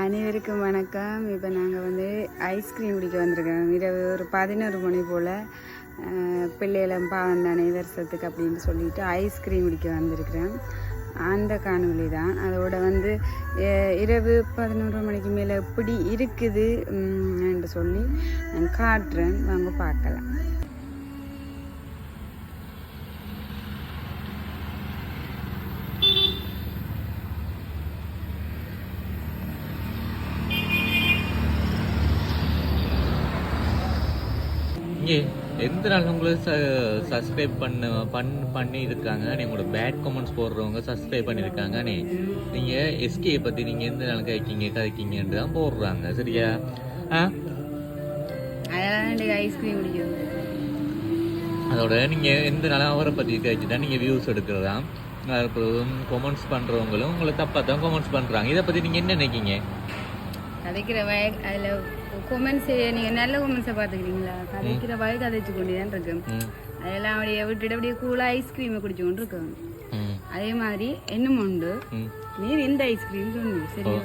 அனைவருக்கும் வணக்கம். இப்போ நாங்கள் வந்து ஐஸ்கிரீம் குடிக்க வந்திருக்கோம். இரவு ஒரு பதினோரு மணி போல் பிள்ளைகளும் பாவம் தானே வருஷத்துக்கு அப்படின்னு சொல்லிட்டு ஐஸ்கிரீம் குடிக்க வந்திருக்கிறேன் அந்த காணொளி தான். அதோட வந்து இரவு பதினோரு மணிக்கு மேலே எப்படி இருக்குது என்று சொல்லி நான் காட்டுறேன். வாங்க பார்க்கலாம். இங்கே எந்த நாள் உங்களுக்கு சப்ஸ்கிரைப் பண்ண பண் பண்ணி இருக்காங்க உங்களோட பேட் கமெண்ட்ஸ் போடுறவங்க சப்ஸ்கிரைப் பண்ணியிருக்காங்க நீ நீங்கள் எஸ்கே பற்றி நீங்கள் எந்த நாள் கழிக்கிங்க கழிக்கிங்கன்ட்டு தான் போடுறாங்க. சரியா? ஆ? ஐஸ்கிரீம் அதோட நீங்கள் எந்த நாளும் அவரை பற்றி கழிச்சுட்டா நீங்கள் வியூஸ் எடுக்கிறதா? அப்புறம் கொமெண்ட்ஸ் பண்ணுறவங்களும் உங்களை தப்பாக தான் கொமெண்ட்ஸ் பண்ணுறாங்க இதை பற்றி நீங்கள் என்ன நினைக்கிங்க? கதைக்கிற அதில் கொமெண்ட்ஸ் நீங்கள் நல்ல கொமெண்ட்ஸை பார்த்துக்கிறீங்களா? கதைக்கிற வய கதைச்சு கொண்டு தான் இருக்கு அதெல்லாம் அப்படியே விட்டுட்டு அப்படியே கூலாக ஐஸ்கிரீமை குடிச்சு கொண்டு இருக்கோம் அதே மாதிரி இன்னும் உண்டு. நீர் இந்த ஐஸ்கிரீம் சொன்னி சரியா?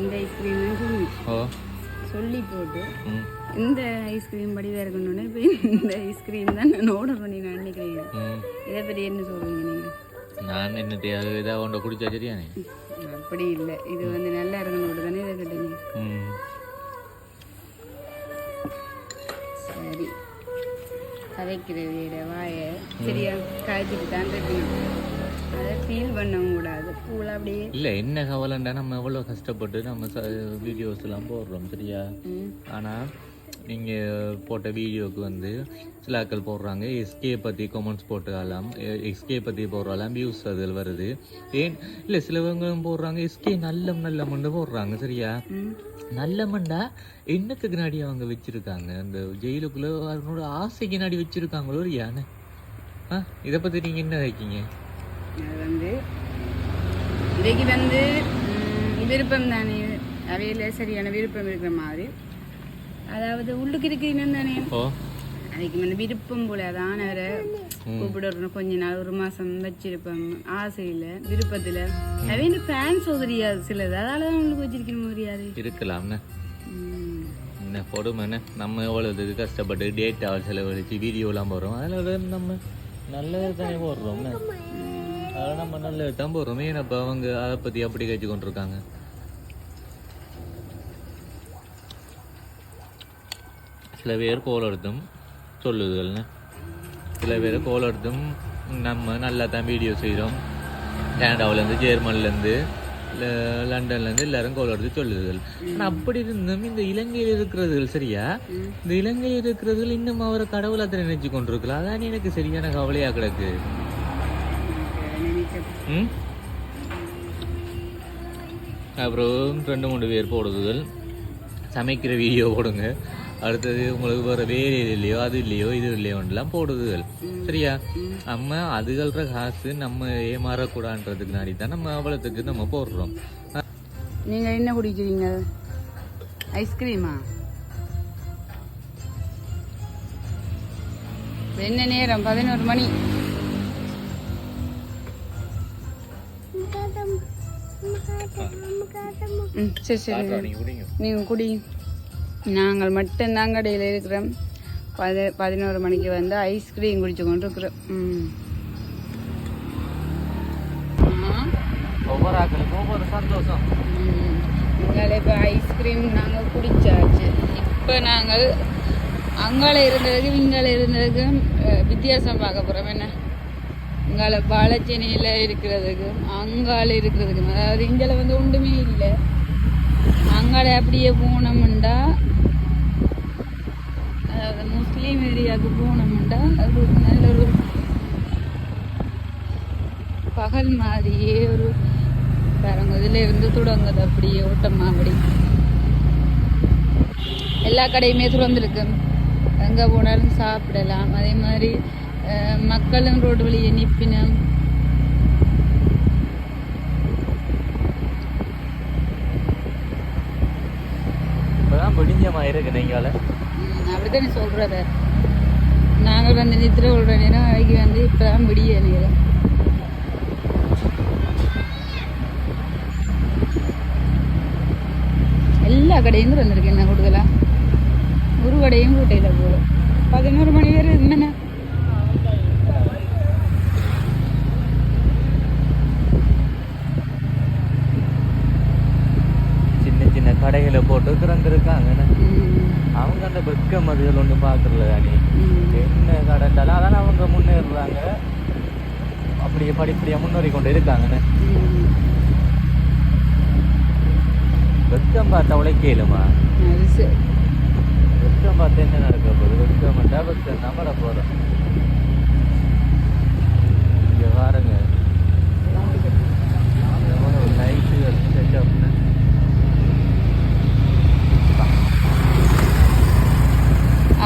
இந்த ஐஸ்கிரீம் ஓ. சொல்லி போட்டு இந்த ஐஸ்கிரீம் படி வேற கொண்டு இப்போ இந்த ஐஸ்கிரீம் தான் நான் ஆர்டர் பண்ணி நான் நினைக்கிறேன் இதை. பற்றி என்ன சொல்றீங்க நீங்கள் நான் என்ன அது ஏதாவது ஒன்றை குடிச்சா சரியானே அப்படி இல்லை. இது வந்து நல்லா இருக்கணும் தானே இதை கேட்டீங்க கதைக்கிற வீட வாய. சரியா காய்ச்சிட்டு தான் இருக்கணும். அதை ஃபீல் பண்ணவும் கூடாது. பூவில் அப்படியே. இல்லை என்ன கவலைண்டா நம்ம எவ்வளோ கஷ்டப்பட்டு நம்ம வீடியோஸ் எல்லாம் போடுறோம் சரியா? ம், ஆனால் நீங்கள் போட்ட வீடியோவுக்கு வந்து சில ஆட்கள் போடுறாங்க. எஸ்கே பற்றி கமெண்ட்ஸ் போட்டுக்கலாம். எஸ்கே பற்றி போடுறலாம். வியூஸ் அதில் வருது. ஏன்? இல்லை சிலவங்களும் போடுறாங்க. எஸ்கே நல்ல நல்ல மண்டு போடுறாங்க. சரியா. நல்ல மண்டா என்னத்துக்கு நாடி அவங்க வச்சிருக்காங்க? அந்த ஜெயிலுக்குள்ள அவனோட ஆசைக்கு நாடி வச்சிருக்காங்களோ யானை ஆ இதை பற்றி நீங்கள் என்ன வைக்கீங்க வந்து இதுக்கு வந்து விருப்பம் தானே? அவையில் சரியான விருப்பம் இருக்கிற மாதிரி. அதாவது உள்ளுக்கு இருக்கிறீங்கன்னு தானே? அதுக்கு முன்ன விருப்பம் போல அதான் அவரை கூப்பிடணும் கொஞ்ச நாள் ஒரு மாசம் வச்சிருப்பேன். ஆசையில விருப்பத்துல. அவையின் ஃபேன்ஸ் தெரியாது சிலது. அதால தான் உங்களுக்கு வச்சிருக்கணும் தெரியாது இருக்கலாம்ண்ணே ம். என்ன கொடுமைண்ணே நம்ம எவ்வளோ இது கஷ்டப்பட்டு டேட்டா செலவழிச்சு வீடியோலாம் போடுறோம். அதில் நம்ம நல்லது தானே போடுறோம்ண்ணே அதில் நம்ம நல்லது தான் போடுறோம். ஏன் அப்போ அவங்க அதை பற்றி அப்படி கழிச்சு கொண்டிருக்காங்க சில பேர் கோல் எடுத்தும் சொல்லுதுகள்ண்ணே சில பேர் கோல் எடுத்தும் நம்ம நல்லா தான் வீடியோ செய்கிறோம் கனடாவிலேருந்து ஜெர்மன்லேருந்து லண்டன்லேருந்து எல்லாரும் கோல் எடுத்து சொல்லுதுகள். ஆனால் அப்படி இருந்தும் இந்த இலங்கையில் இருக்கிறதுகள் சரியா? இந்த இலங்கையில் இருக்கிறதுகள் இன்னும் அவரை கடவுளை அதை நினைச்சு கொண்டிருக்கலாம் அதான் எனக்கு சரியான கவலையாக கிடக்கு. அப்புறம் ரெண்டு மூணு பேர் போடுதுகள். சமைக்கிற வீடியோ போடுங்க. அடுத்தது உங்களுக்கு வேறு வேறு இது இல்லையோ அது இல்லையோ இது இல்லையோன்றலாம் போடுதுகள். சரியா? நம்ம அதுகள்ற காசு நம்ம ஏமாறக்கூடாதுன்றதுக்கு தான் நம்ம அவ்வளோத்துக்கு நம்ம போடுறோம். நீங்க என்ன குடிக்கிறீங்க? ஐஸ்கிரீமா? என்ன நேரம் பதினோரு மணி. சரி சரி. நீங்கள் குடிங்க. நீங்கள் குடி. நாங்கள் மட்டும்தான் கடையில் இருக்கிறோம். பதி பதினோரு மணிக்கு வந்து ஐஸ்கிரீம் குடிச்சு கொண்டு இருக்கிறோம். ஒவ்வொரு ஆக்களுக்கும் ஒவ்வொரு சந்தோஷம். எங்களை இப்போ ஐஸ்கிரீம் நாங்கள் குடிச்சாச்சு. இப்போ நாங்கள் அங்கால இருந்ததுக்கு இங்கால இருந்ததுக்கும் வித்தியாசம் பார்க்க போகிறோம் என்ன? இங்கால பாலச்சேனையில் இருக்கிறதுக்கும் அங்கால இருக்கிறதுக்கும். அதாவது இங்கால வந்து ஒன்றுமே இல்லை. அங்கால அப்படியே போனோம்டா. அதாவது முஸ்லீம் ஏரியாவுக்கு போனோம்டா. அது ஒரு நல்ல ஒரு பகல் மாதிரியே ஒரு பாருங்க இதில் இருந்து தொடங்குது அப்படியே ஓட்டமா அப்படி. எல்லா கடையுமே திறந்துருக்கு. எங்கே போனாலும் சாப்பிடலாம். அதே மாதிரி மக்களும் ரோடு வழியை நிப்பினம். இப்போதான் பிடிஞ்சமாக இருக்கு நீங்கள அப்படித்தானே சொல்கிறத நாங்கள் வந்து நித்திர விடுற நேரம் அழகி வந்து இப்போ தான் விடிய நேரம். கடையும் திறந்துருக்கு என்ன கூடுதலாக ஒரு கடையும் கூட்டையில் போல பதினோரு மணி வரை என்ன சின்ன சின்ன கடைகளை போட்டு திறந்துருக்காங்க அவங்க அந்த வெக்க மதுகள் ஒன்று பார்க்கறல தானே என்ன கடைண்டாலும் அதான அவங்க முன்னேறுறாங்க அப்படியே படிப்படியாக முன்னேறி கொண்டு இருக்காங்கண்ணே வெக்கம் பார்த்தா உழைக்கலுமா வெக்கம் பார்த்து என்ன நடக்க போகுது? வெக்கம் வெக்கம் பட போகிறோம் இங்கே பாருங்க. லைட்டு செட்டப்னு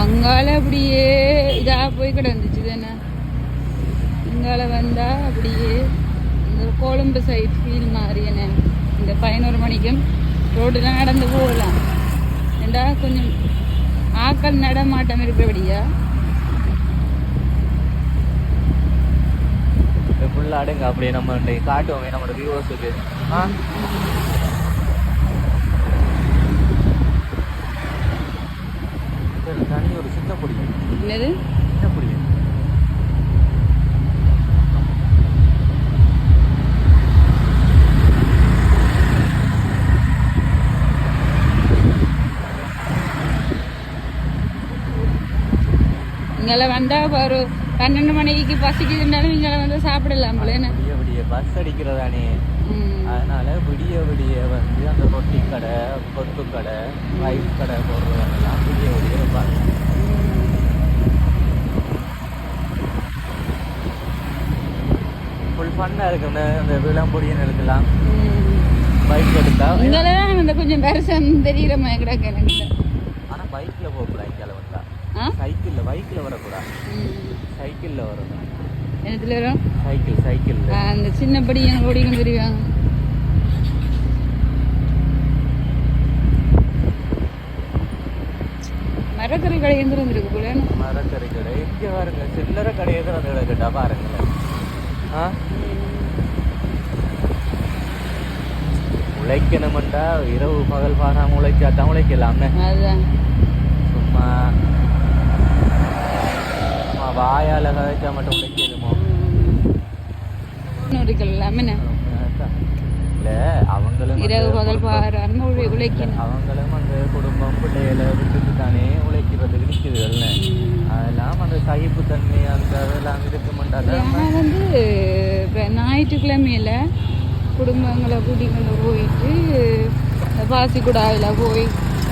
அங்கால அப்படியே இதா போய் கிடந்துச்சு. தானே இங்கால வந்தா அப்படியே இந்த கொழும்பு சைட் ஃபீல் மாதிரி என்ன இந்த பதினோரு மணிக்கும் ரோடுலாம் நடந்து போகலாம். ஏண்டா கொஞ்சம் ஆக்கள் நடமாட்டம் இருக்கிறபடியா? ஃபுல்லாக அடுங்க அப்படியே நம்ம காட்டுவோமே நம்மளோட வியூவர்ஸுக்கு ஆ? தனி ஒரு சின்ன பொடி என்னது? சின்ன பொடி இங்கே வந்தா ஒரு பன்னெண்டு மணிக்கு பசிக்குதுனாலும் இங்கே வந்து சாப்பிடலாம் போல. விடிய பஸ் அடிக்கிறதானே. அதனால விடிய விடிய வந்து அந்த ரொட்டி கடை கொத்து கடை ரைஸ் கடை போடுறதெல்லாம் விடிய விடிய இருப்பாங்க ஃபுல் ஃபன்னாக இருக்குங்க அந்த விளம்பொடியை நிறுத்தலாம் ம். பைக் எடுத்தா. இங்கெல்லாம் இந்த கொஞ்சம் பெருசம் தெரியுற மாதிரி கிடக்கு எனக்கு. ஆனால் பைக்கில் போகக்கூடாது இங்கே வந்தா. ஆ? சைக்கிளில் பைக்கில் வரக்கூடாது. சைக்கிளில் வரணும் என்னத்துல வரும் சைக்கிள் சைக்கிளில் ஆ, அந்த சின்ன படி எனக்கு ஓடிக்கும் தெரியும் மரக்கறி கடை எங்க இருந்திருக்கு போல மரக்கறி கடை இங்கே பாருங்க சில்லறை கடையை தான் வந்து கிடக்கட்டா பாருங்களேன் ஆ உழைக்கணுமெண்டா இரவு பகல் பாராம உழைச்சா தான் உழைக்கலாம்னு சும்மா வாயால கதைச்சா மட்டும் எல்லாமே என்ன? இல்ல அவங்களும் இரவு பகல் பாராம உழை- உழைக்கணும் அவங்களும் அந்த குடும்பம் பிள்ளைகளை விட்டுட்டு தானே உழைக்கிறதுக்கு நிற்குதுல்ல அதெல்லாம் அந்த சகிப்புத்தன்மை அந்த அதெல்லாம் இருக்குமெண்டால ஆனா வந்து ஞாயிற்றுக்கிழமையில குடும்பங்களை கூட்டிக்கொண்டு போயிட்டு பாசிக்குடாவில் போய்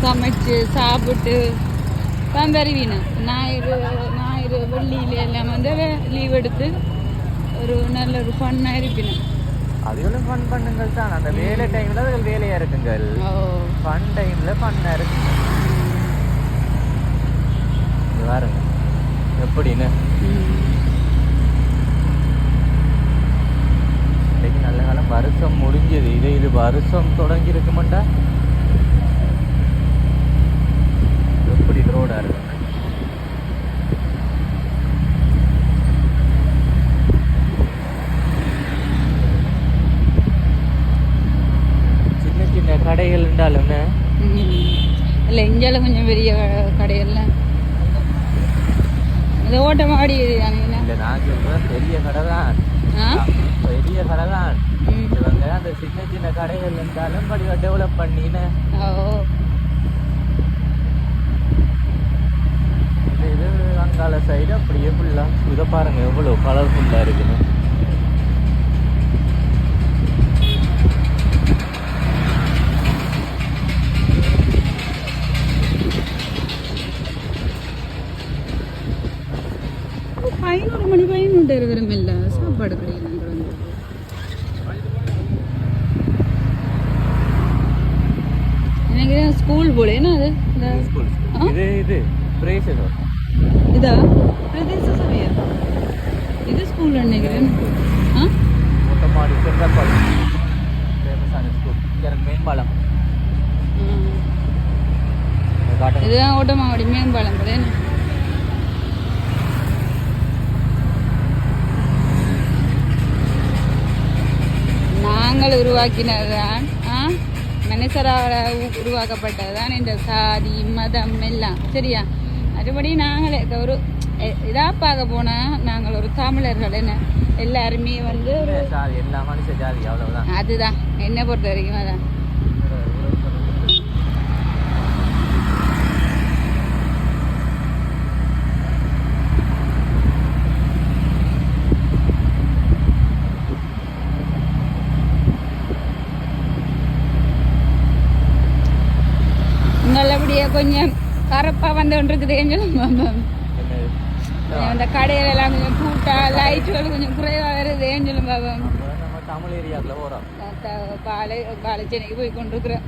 சமைச்சு சாப்பிட்டு தான் வருவீனேன் ஞாயிறு ஞாயிறு வெள்ளியில எல்லாம் வந்து லீவ் எடுத்து ஒரு நல்ல ஒரு ஃபன்னாக இருப்பினேன். அதுகளும் ஃபன் பண்ணுங்கள் தான். அந்த வேலை டைம்ல அதுகள் வேலையா இருக்குங்கள். ஃபன் டைம்ல ஃபன்னா இருக்குங்க பாருங்க. எப்படின்னு. இன்னைக்கு நல்ல காலம். வருஷம் முடிஞ்சது. இது இது வருஷம் தொடங்கி இருக்க மாட்டா எப்படி ரோடா இருக்கு சின்ன சின்ன கடைகள் இருந்தாலும். இல்லை இந்தியால கொஞ்சம் பெரிய க- கடையெல்லாம் இந்த ஓட்டமாடி அணினா இல்ல நான் சொல்றேன் பெரிய கடை தான். பெரிய கடை தான். இவங்க அந்த சின்ன சின்ன கடைகள் இருந்தாலும் படி டெவலப் பண்ணின்னு. இது அங்கால சைடு அப்படியே ஃபுல்லா இதை பாருங்க எவ்வளோ கலர்ஃபுல்லா இருக்குன்னு பதினோரு மணி பதினொன்று இருக்கிறோம் இல்லை சாப்பாடு வந்து. எனக்கு ஸ்கூல் போல. என்ன அது? இது இது பிரேசஸ் இதா? பிரதேச சபையா? இது ஸ்கூல் நினைக்கிறேன் ஆ? மொட்டமாடி சென்றப்பாலம் ஃபேமஸான ஸ்கூல் எனக்கு மேம்பாலம். இதுதான் ஓட்டமாவடி மேம்பாலம் போல என்ன நாங்கள் உருவாக்கினதுதான் மனுஷரால் உருவாக்கப்பட்டது தான் இந்த சாதி மதம் எல்லாம். சரியா? மறுபடி நாங்களே இத ஒரு இதாக பார்க்க போனால் நாங்கள் ஒரு தமிழர்கள் என்ன? எல்லாருமே வந்து அதுதான். என்னை பொறுத்த வரைக்கும் அதான். கொஞ்சம் கரப்பா வந்து இருக்குது அந்த கடையில எல்லாம் கொஞ்சம் கூட்டா லைட்டுகள் கொஞ்சம் குறைவா வருது சொல்லும் பாபா நம்ம தமிழ் ஏரியாக்குள்ள போறோம் பாலை பாலச்சேனைக்கு போய் கொண்டிருக்கிறேன்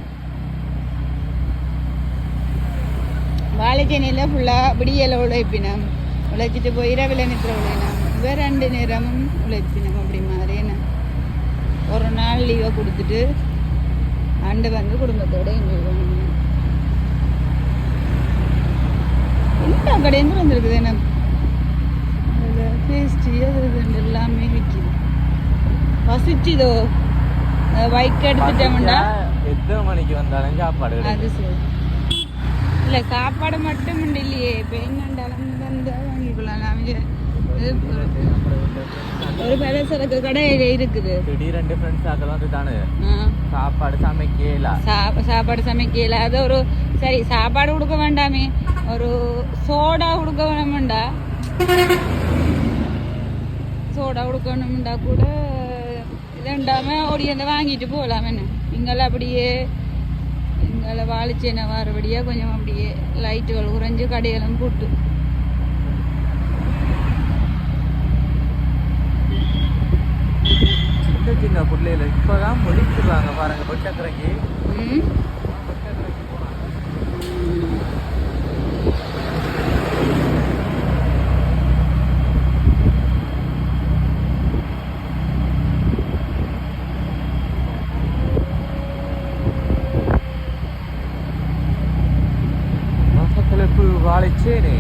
வாழைச்சேனையில் ஃபுல்லாக விடியல உழைப்பினம். உழைச்சிட்டு போய் இரவில் நிற்கிற உழையினம் இவ ரெண்டு நேரமும் உழைப்பினம் அப்படி மாதிரி ஒரு நாள் லீவை கொடுத்துட்டு ஆண்டு வந்து குடும்பத்தோட என்ஜாய் பண்ணணும் எல்லா கடையும் வந்துருக்குது என்ன? பேஸ்ட்ரி அது எல்லாமே விற்கிது பசிச்சுதோ வைக்க எடுத்துட்டோம்டா எத்தனை மணிக்கு வந்தாலும் சாப்பாடு. அது சரி. இல்லை சாப்பாடு மட்டும் இல்லையே இப்போ என்னண்டாலும் வந்தால் வாங்கிக்கலாம் நான் ஒரு- ஒரு பலசரக்கு கடை இருக்குது. திடீரெண்டு ஃப்ரெண்ட்ஸ் வந்துட்டானு ஆ. சாப்பாடு சமைக்கல. சாப்பாடு சமைக்கல. அது ஒரு சரி சாப்பாடு கொடுக்க வேண்டாமே ஒரு சோடா கொடுக்க வேணும்டா சோடா கொடுக்கணும்டா கூட இதுண்டாம ஓடி வந்து வாங்கிட்டு போகலாம் என்ன இங்கெல்லாம் அப்படியே இங்கே வாழிச்சேன வாரபடியா கொஞ்சம் அப்படியே லைட்டுகள் குறைஞ்சு கடையெல்லாம் கூட்டு சின்ன பிள்ளையில இப்போதான் இப்பதான் முடிச்சிடுறாங்க பாருங்க பொச்சக்கரைக்கு ம் பக்கத்துல இப்போ வாழைச்சேனே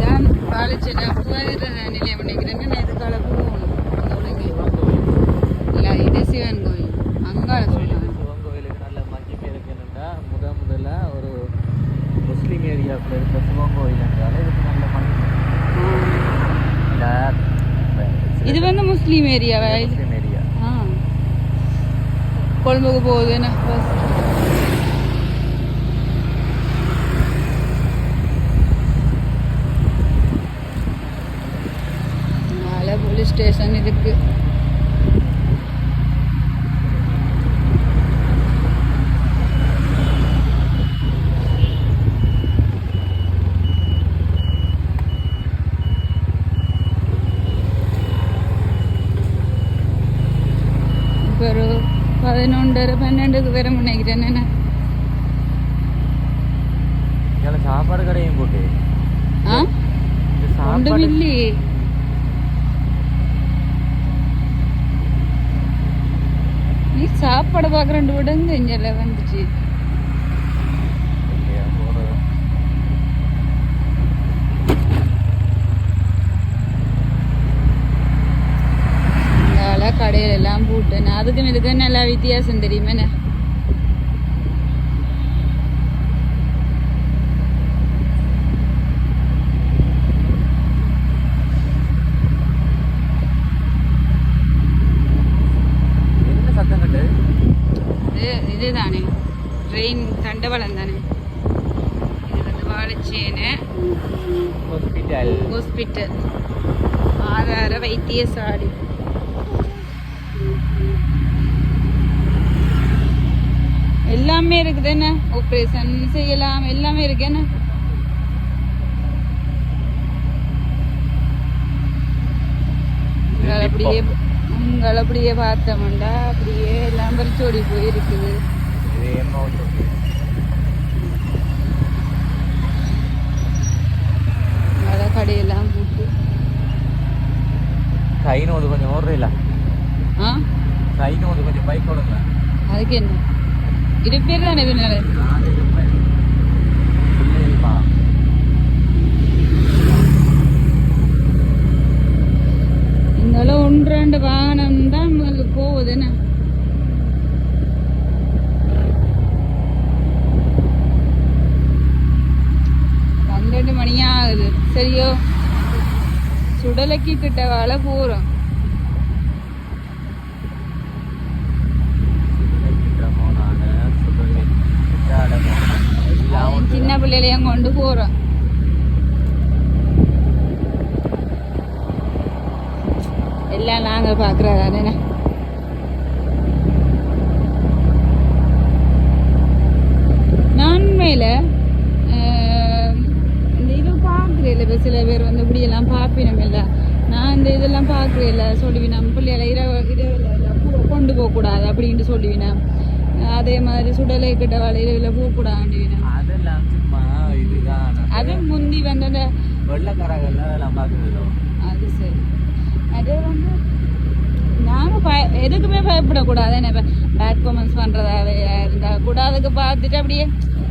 தான் வாழைச்சேனை போயிடுற நிலையம் நினைக்கிறேன் நான் இதுக்கால போகணும் அந்த ஒழுங்கு இல்லை இது சிவன் கோயில் அங்கால சொல்லுவாங்க சிவன் கோயிலுக்கு நல்ல மஞ்சள் பேர் என்னன்னா முத முதல்ல ஒரு முஸ்லீம் ஏரியாக்குள்ள இருக்க சிவன் கோயில் என்றால இதுக்கு நல்ல மஞ்சள் இது வந்து முஸ்லீம் ஏரியாவா முஸ்லீம் ஏரியா ஆ கொழும்புக்கு போகுது என்ன பஸ் மேலே போலீஸ் ஸ்டேஷன் இருக்கு இப்போ ஒரு பதினொன்றரை பன்னெண்டுக்கு வர நினைக்கிறேன் என்ன சாப்பாடு கடையும் போட்டு ஆ இந்த ஒன்றும் சாப்பாடு இல்லையே நீ சாப்பாடு பார்க்குறேன் விடுங்க இங்கே வந்துச்சு இல்லையா, போறது. இங்கால போட்டேன் அதுக்கும் இதுக்கும் நல்லா வித்தியாசம் தெரியுமே இதுதானே ட்ரெயின் தண்டவாளம் தானே இது வந்து வாழைச்சேனை ஹாஸ்பிட்டல் ஆதார வைத்தியசாலை எல்லாமே இருக்குது என்ன ஆப்ரேஷன் செய்யலாம் எல்லாமே இருக்கு என்ன உங்களை அப்படியே உங்களை அப்படியே பார்த்தோம்டா அப்படியே எல்லாம் பறிச்சோடி போயிருக்குது. அதை கடையெல்லாம் போட்டு. கைனோடு கொஞ்சம் ஓடுறீங்களா? ஆ? கைனோடு கொஞ்சம் பைக் ஓடுங்க அதுக்கு என்ன? இருப்பிறானே வினாலே இந்தளவு ஒன்று ரெண்டு வாகனம் தான் உங்களுக்கு போகுது என்ன? பன்னெண்டு மணி ஆகுது. சரியோ? சுடலைக்கு கிட்ட வாழ போகிறோம் சின்ன பிள்ளையிலையும் கொண்டு போறோம் எல்லாம் நாங்க பாக்குறதானே நான் மேல இந்த இது பார்க்குறேன் இப்போ சில பேர் வந்து இப்படியெல்லாம் பார்ப்பினம் இல்லை. நான் இந்த இதெல்லாம் பார்க்குறேன் சொல்லுவினேன் பிள்ளைகளை இரவு இரவு கொண்டு போகக்கூடாது அப்படின்ட்டு சொல்லுவினேன் அதே மாதிரி சுடலை கிட்ட வேலை இரவில் போகக்கூடாதுன்னு அதெல்லாம் சும்மா இதுதான் அது முந்தி வந்து அந்த வெள்ளக்காரர்கள் அதெல்லாம் பார்க்குறது அது சரி அது வந்து நாங்கள் பய எதுக்குமே பயப்படக்கூடாது என்ன பேட் கமெண்ட்ஸ் பண்ணுறதாவே இருந்தால் கூட அதுக்கு பார்த்துட்டு அப்படியே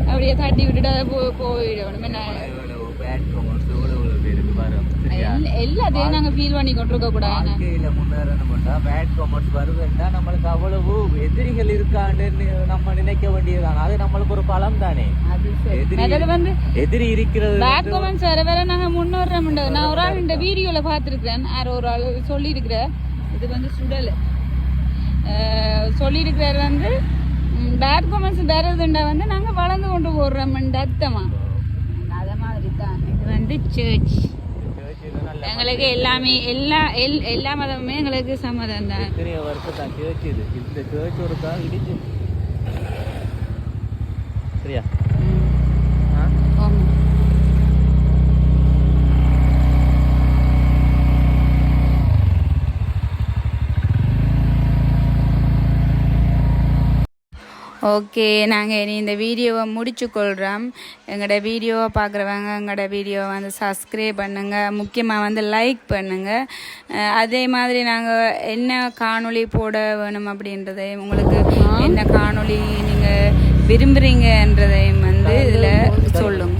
அப்படியே தட்டி விட்டுட்டு அதை போ போயிடணும் என்ன எவ்வளவு பேட் கமெண்ட்ஸ் எவ்வளவு பேருக்கு வரும் சரியா எல்லா- எல்லாத்தையும் நாங்கள் ஃபீல் பண்ணி கொண்டிருக்க கூடாது. வாழ்க்கையில முன்னேறணும் பண்ணா பேட் கமெண்ட்ஸ் வருதுன்னா நம்மளுக்கு அவ்வளவு எதிரிகள் இருக்கான்னு நம்ம நினைக்க வேண்டியதுதான். அது நம்மளுக்கு ஒரு பலம் தானே. எதிரி வந்து எதிரி இருக்கிறது பேட் கமெண்ட்ஸ் வர வர நாங்கள் முன்னேற முடியாது. நான் ஒரு ஆள் இந்த வீடியோவில் பார்த்துருக்குறேன். யாரோ ஒரு ஆள் சொல்லியிருக்கிறேன் இது வந்து சுடல். சொல்லியிருக்கிறார் வந்து பேட் கமெண்ட்ஸ் தரதுண்டா வந்து நாங்கள் வளர்ந்து கொண்டு போடுறோம்ன்ற அர்த்தமா? அதே மாதிரி தான். இது வந்து சர்ச் எங்களுக்கு எல்லாமே எல்லா எல் எல்லா மதமுமே எங்களுக்கு சம்மதம் தான் எத்தனையோ வருஷம் தான் சேர்ச் இது இந்த சேர்ச் ஒருக்கா இடிச்சு சரியா ஆ? ஆமாம் ஓகே நாங்கள் இனி இந்த வீடியோவை முடிச்சு கொள்கிறோம் எங்களோட வீடியோவை பார்க்குறவங்க எங்களோட வீடியோவை வந்து சப்ஸ்கிரைப் பண்ணுங்கள் முக்கியமாக வந்து லைக் பண்ணுங்கள் அதே மாதிரி நாங்கள் என்ன காணொளி போட வேணும் அப்படின்றதையும் உங்களுக்கு என்ன காணொளி நீங்கள் விரும்புகிறீங்கன்றதையும் வந்து இதில் சொல்லுங்கள்